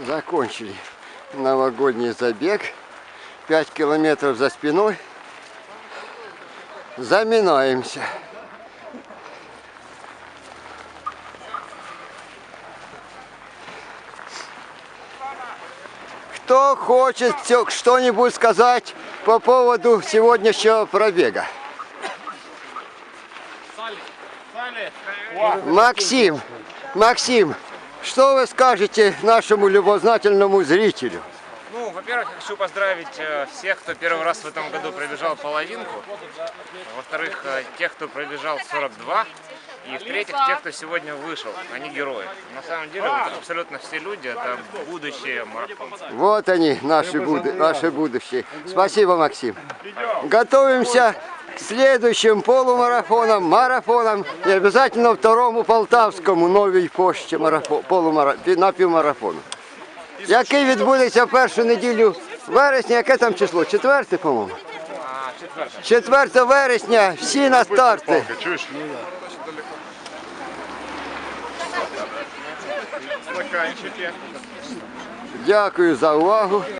Закончили новогодний забег. 5 километров за спиной. Заминаемся. Кто хочет что-нибудь сказать по поводу сегодняшнего пробега? Максим, Максим, что вы скажете нашему любознательному зрителю? Ну, во-первых, я хочу поздравить э, всех, кто первый раз в этом году пробежал половинку. Во-вторых, э, тех, кто пробежал 42. И в-третьих, тех, кто сегодня вышел. Они герои. На самом деле, вот абсолютно все люди, это будущее марафонцев. Вот они, наши, буду- наше будущее. Спасибо, Максим. Готовимся следующим полумарафонам, марафонам и обязательно второму полтавському новій пошті марафон, полумара, пі- напівмарафону. Який відбудеться першу неділю вересня, яке там число? Четверте, по-моєму? 4 вересня, всі на старти. Дякую за увагу.